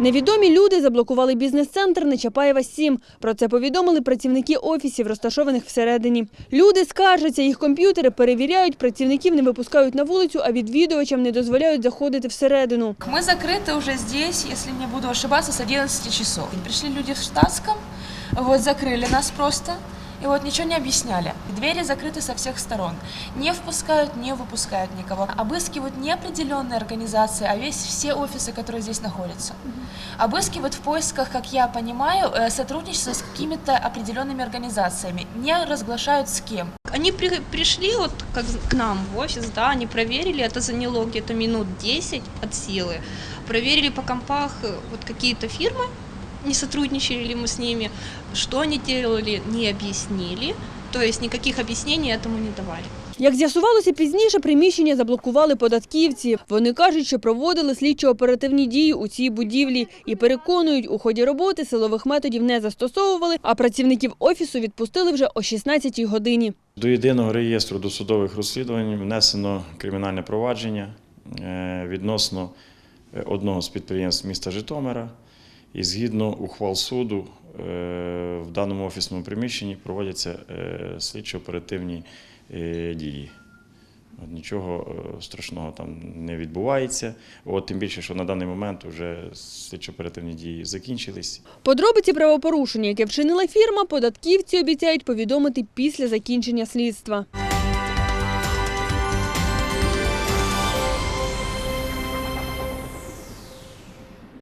Невідомі люди заблокували бізнес-центр Нечапаєва 7. Про це повідомили працівники офісів, розташованих всередині. Люди скаржаться, їх комп'ютери перевіряють, працівників не випускають на вулицю, а відвідувачам не дозволяють заходити всередину. Мы закрыты уже здесь, если не буду ошибаться, с 11 часов. Пришли люди в штатском, вот закрыли нас просто. И вот ничего не объясняли. Двери закрыты со всех сторон. Не впускают, не выпускают никого. Обыскивают не определенные организации, а весь все офисы, которые здесь находятся. Обыскивают в поисках, как я понимаю, э, сотрудничества с какими-то определенными организациями. Не разглашают с кем. Они при- пришли вот как к нам в офис, да, они проверили, это заняло где-то минут 10 от силы. Проверили по компах э, вот какие-то фирмы, не сотрудничали ли мы с ними, что они делали, не объяснили. То есть никаких объяснений этому не давали. Як з'ясувалося пізніше, приміщення заблокували податківці. Вони кажуть, що проводили слідчо-оперативні дії у цій будівлі і переконують, у ході роботи силових методів не застосовували, а працівників офісу відпустили вже о 16-й годині. До єдиного реєстру досудових розслідувань внесено кримінальне провадження е, відносно е, одного з підприємств міста Житомира. І згідно ухвал суду е, в даному офісному приміщенні проводяться е, слідчо-оперативні е, дії. От Нічого страшного там не відбувається. От, тим більше, що на даний момент вже слідчо-оперативні дії закінчились. Подробиці правопорушення, яке вчинила фірма, податківці обіцяють повідомити після закінчення слідства.